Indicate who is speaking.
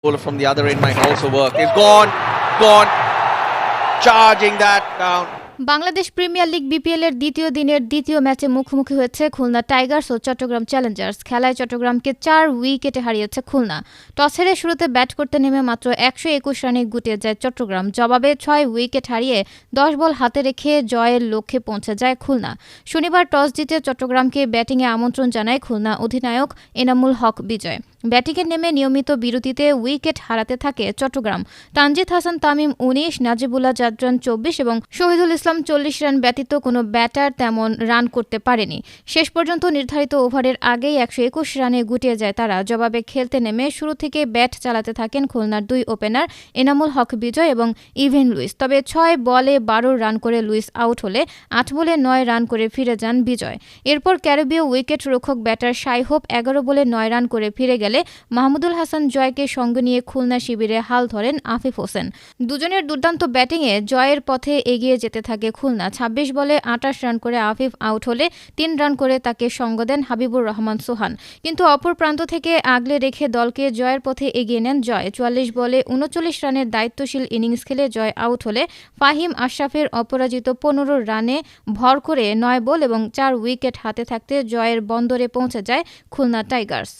Speaker 1: Bowler from the other end might also work. It's gone, gone, charging that down.
Speaker 2: Bangladesh premier league BPL এর দ্বিতীয় দিনের দ্বিতীয় ম্যাচে মুখোমুখি হয়েছে খুলনা টাইগার্স ও চট্টগ্রাম চ্যালেঞ্জার্স। খেলায় চট্টগ্রামকে চার উইকেটে হারিয়েছে খুলনা। টস হেরে শুরুতে ব্যাট করতে নেমে মাত্র একশো একুশ রানে গুটিয়ে যায় চট্টগ্রাম। জবাবে ছয় উইকেট হারিয়ে দশ বল হাতে রেখে জয়ের লক্ষ্যে পৌঁছে যায় খুলনা। শনিবার টস জিতে চট্টগ্রামকে ব্যাটিংয়ে আমন্ত্রণ জানায় খুলনা অধিনায়ক এনামুল হক বিজয়। ব্যাটিংয়ে নেমে নিয়মিত বিরতিতে উইকেট হারাতে থাকে চট্টগ্রাম। তানজিদ হাসান, তামিম, উনিশ, নাজিবুল্লাহ, জাদরান, চব্বিশ এবং শহীদুল ইসলাম চল্লিশ রান ব্যতীত কোনো ব্যাটার তেমন রান করতে পারেনি। শেষ পর্যন্ত নির্ধারিত ওভারের আগেই একশো একুশ রানে গুটিয়ে যায় তারা। জবাবে খেলতে নেমে শুরু থেকে ব্যাট চালাতে থাকেন খুলনার দুই ওপেনার এনামুল হক বিজয় এবং ইভেন লুইস। তবে ছয় বলে বারো রান করে লুইস আউট হলে, আট বলে নয় রান করে ফিরে যান বিজয়। এরপর ক্যারিবীয় উইকেট রক্ষক ব্যাটার সাই হোপ এগারো বলে নয় রান করে ফিরে গেলে মাহমুদুল হাসান জয়কে সঙ্গে নিয়ে খুলনা শিবিরে হাল ধরেন আফিফ হোসেন। দুজনের দুর্দান্ত ব্যাটিংয়ে জয়ের পথে এগিয়ে যেতে থাকে খুলনা। ২৬ বলে আটাশ রান করে আফিফ আউট হলে তিন রান করে তাকে সঙ্গ দেন হাবিবুর রহমান সোহান। কিন্তু অপর প্রান্ত থেকে আগলে রেখে দলকে জয়ের পথে এগিয়ে নেন জয়। চুয়াল্লিশ বলে উনচল্লিশ রানের দায়িত্বশীল ইনিংস খেলে জয় আউট হলে ফাহিম আশরাফের অপরাজিত পনেরো রানে ভর করে নয় বল এবং চার উইকেট হাতে থাকতে জয়ের বন্দরে পৌঁছে যায় খুলনা টাইগার্স।